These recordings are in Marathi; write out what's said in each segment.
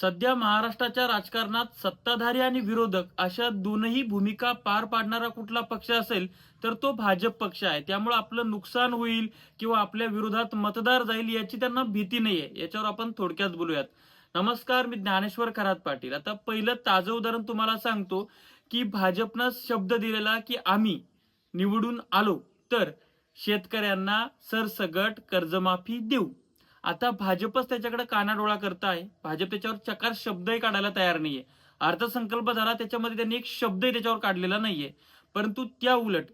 सध्या महाराष्ट्राच्या राजकारणात सत्ताधारी आणि विरोधक अशा दोनही भूमिका पार पाडणारा कुठला पक्ष असेल तर तो भाजप पक्ष आहे. त्यामुळे आपलं नुकसान होईल किंवा आपल्या विरोधात मतदार जाईल याची त्यांना भीती नाहीये. याच्यावर आपण थोडक्यात बोलूयात. नमस्कार मी ज्ञानेश्वर खरात पाटील. आता पहिलं ताजं उदाहरण तुम्हाला सांगतो की भाजपनं शब्द दिलेला की आम्ही निवडून आलो तर शेतकऱ्यांना सरसगट कर्जमाफी देऊ. आता भाजपच त्याच्याकडे कानाडोळा करत आहे भाजप त्याच्यावर चकार शब्दही काढायला तयार नाहीये. अर्थसंकल्प झाला त्याच्यामध्ये त्यांनी एक शब्दही त्याच्यावर काढलेला नाहीये. परंतु त्या उलट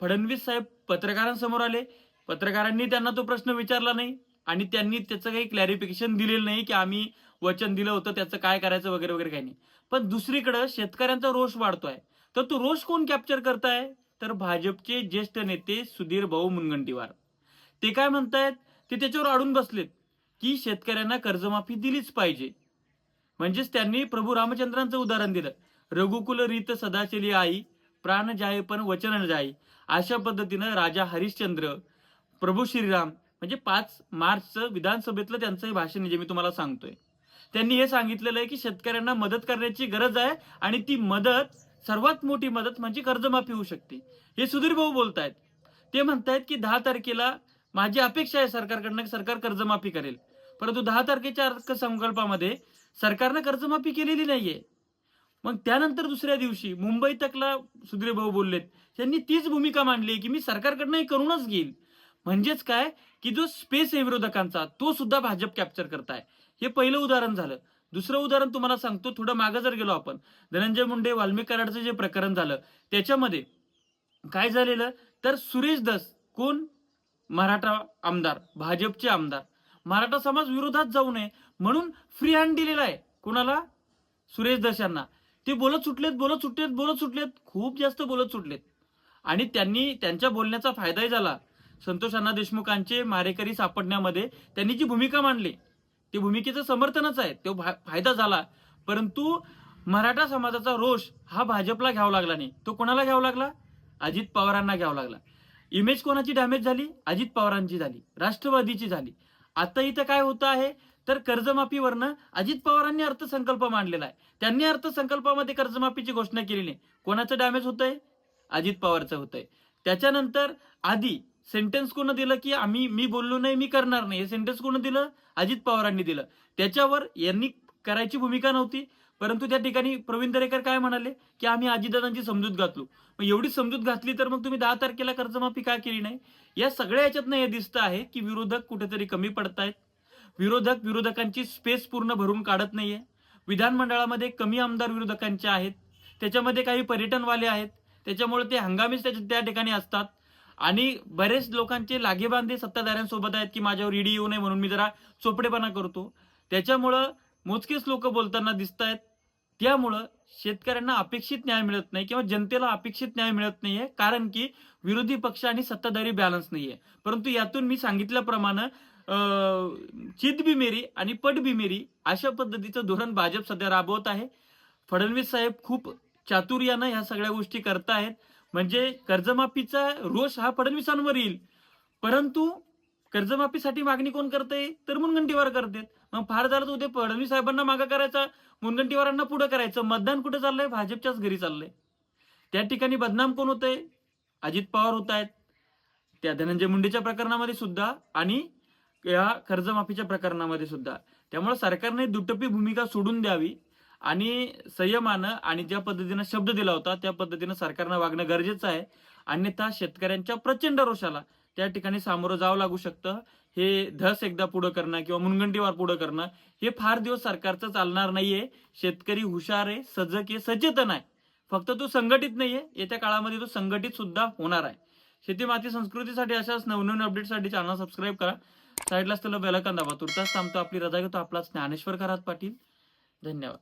फडणवीस साहेब पत्रकारांसमोर आले. पत्रकारांनी त्यांना तो प्रश्न विचारला नाही. आणि त्यांनी त्याचं काही क्लॅरिफिकेशन दिलेलं नाही की आम्ही वचन दिलं होतं त्याचं काय करायचं वगैरे वगैरे काही नाही. पण दुसरीकडे शेतकऱ्यांचा रोष वाढतोय. तर तो रोष कोण कॅप्चर करताय? तर भाजपचे ज्येष्ठ नेते सुधीर भाऊ मुनगंटीवार. ते काय म्हणतायत? ते त्याच्यावर अडून बसलेत. की शेतकऱ्यांना कर्जमाफी दिलीच पाहिजे. म्हणजेच त्यांनी प्रभू रामचंद्रांचं उदाहरण दिलं. रघुकुल रीत सदाचली आई प्राण जाय पण वचन जाई अशा पद्धतीनं राजा हरिश्चंद्र प्रभू श्रीराम म्हणजे पाच मार्चचं विधानसभेतलं त्यांचं हे भाषण जे मी तुम्हाला सांगतोय. त्यांनी हे सांगितलेलं आहे की शेतकऱ्यांना मदत करण्याची गरज आहे आणि ती मदत सर्वात मोठी मदत म्हणजे कर्जमाफी होऊ शकते. हे सुधीर भाऊ बोलतायत. ते म्हणतायत की दहा तारखेला माझी अपेक्षा आहे सरकारकडनं सरकार कर्जमाफी करेल. परंतु दहा तारखेच्या अर्थसंकल्पामध्ये सरकारनं कर्जमाफी केलेली नाहीये. मग त्यानंतर दुसऱ्या दिवशी मुंबई तकला सुधीर भाऊ बोललेत त्यांनी तीच भूमिका मांडली की मी सरकारकडनं हे करूनच घेईल. म्हणजेच काय? की जो स्पेस आहे विरोधकांचा तो सुद्धा भाजप कॅप्चर करताय. हे पहिलं उदाहरण झालं. दुसरं उदाहरण तुम्हाला सांगतो थोडं मागं जर गेलो आपण. धनंजय मुंडे वाल्मिक कराडचं जे प्रकरण झालं त्याच्यामध्ये काय झालेलं? तर सुरेश दस कोण? मराठा आमदार भाजपचे आमदार. मराठा समाज विरोधात जाऊ नये म्हणून फ्री हँड दिलेला आहे. कोणाला? सुरेश दशांना ते बोलत सुटलेत बोलत सुटलेत बोलत सुटलेत. खूप जास्त बोलत सुटलेत. आणि त्यांनी त्यांच्या बोलण्याचा फायदाही झाला. संतोष अण्णा देशमुखांचे मारेकरी सापडण्यामध्ये त्यांनी जी भूमिका मांडली ते भूमिकेचं समर्थनच आहे. तो भा- फायदा झाला. परंतु मराठा समाजाचा रोष हा भाजपला घ्यावा लागला नाही. तो कोणाला घ्यावा लागला? अजित पवारांना घ्यावा लागला. इमेज कोणाची डॅमेज झाली? अजित पवारांची झाली. राष्ट्रवादीची झाली. आता इथं काय होतं आहे? तर कर्जमाफीवरनं अजित पवारांनी अर्थसंकल्प मांडलेला आहे. त्यांनी अर्थसंकल्पामध्ये कर्जमाफीची घोषणा केलेली आहे कोणाचं डॅमेज होतंय? अजित पवारचं होतंय. त्याच्यानंतर आधी सेंटेन्स कोण दिलं की आम्ही मी बोललो नाही मी करणार नाही. हे सेंटेन्स कोण दिलं? अजित पवारांनी दिलं. त्याच्यावर यांनी करायची भूमिका नव्हती. परंतु त्या ठिकाणी प्रवीण दरेकर काय म्हणाले? की आम्ही आजीदादांची समजूत घातलो. मग एवढी समजूत घातली तर मग तुम्ही दहा तारखेला कर्जमाफी का केली नाही? या सगळ्या याच्यातनं हे दिसतं आहे की विरोधक कुठेतरी कमी पडतायत. विरोधक विरोधकांची स्पेस पूर्ण भरून काढत नाहीये. विधानमंडळामध्ये कमी आमदार विरोधकांचे आहेत. त्याच्यामध्ये काही पर्यटनवाले आहेत. त्याच्यामुळे ते हंगामीच त्याच्या- त्या ठिकाणी असतात. आणि बरेच लोकांचे लागेबांधे सत्ताधाऱ्यांसोबत आहेत की माझ्यावर ईडी येऊ नये म्हणून मी जरा चोपडेपणा करतो. त्याच्यामुळं मोजकेच लोक बोलताना दिसत आहेत त्यामुळं शेतकऱ्यांना अपेक्षित न्याय मिळत नाही किंवा जनतेला अपेक्षित न्याय मिळत नाहीये कारण की विरोधी पक्ष आणि सत्ताधारी बॅलन्स नाहीये. परंतु यातून मी सांगितल्याप्रमाणे चित बी मेरी आणि पट बी मेरी अशा पद्धतीचं धोरण भाजप सध्या राबवत आहे. फडणवीस साहेब खूप चातुर्यानं ह्या सगळ्या गोष्टी करतायत म्हणजे कर्जमाफीचा रोष हा फडणवीसांवर येईल. परंतु कर्जमाफीसाठी मागणी कोण करते तर मुनगंटीवार करते मग फार झालं तर उद्या फडणवीस साहेबांना मागा करायचा मुनगंटीवारांना पुढे करायचं. मतदान कुठे चाललंय? भाजपच्याच घरी चाललंय. त्या ठिकाणी बदनाम कोण होतंय? अजित पवार होत आहेत. त्या धनंजय मुंडेच्या प्रकरणामध्ये सुद्धा आणि या कर्जमाफीच्या प्रकरणामध्ये सुद्धा. त्यामुळे सरकारने दुटप्पी भूमिका सोडून द्यावी आणि संयमानं आणि ज्या पद्धतीनं शब्द दिला होता त्या पद्धतीनं सरकारनं वागणं गरजेचं आहे. अन्यथा शेतकऱ्यांच्या प्रचंड रोषाला त्या ठिकाणी सामोरं जावं लागू शकतं. हे धस एकदा पुढं करणं किंवा मुनगंटीवार पुढं करणं हे फार दिवस सरकारचं चालणार नाहीये. शेतकरी हुशार आहे सजग आहे सचेतन आहे. फक्त तो संघटित नाहीये. येत्या काळामध्ये तो संघटित सुद्धा होणार आहे. शेती माती संस्कृतीसाठी अशाच नवनवीन अपडेटसाठी चॅनल सबस्क्राईब करा. साईडला असलेलं बेलकन दाबा. तुर्तास थांबतो. आपली रजा घेतो. आपला ज्ञानेश्वर करात पाटील. धन्यवाद.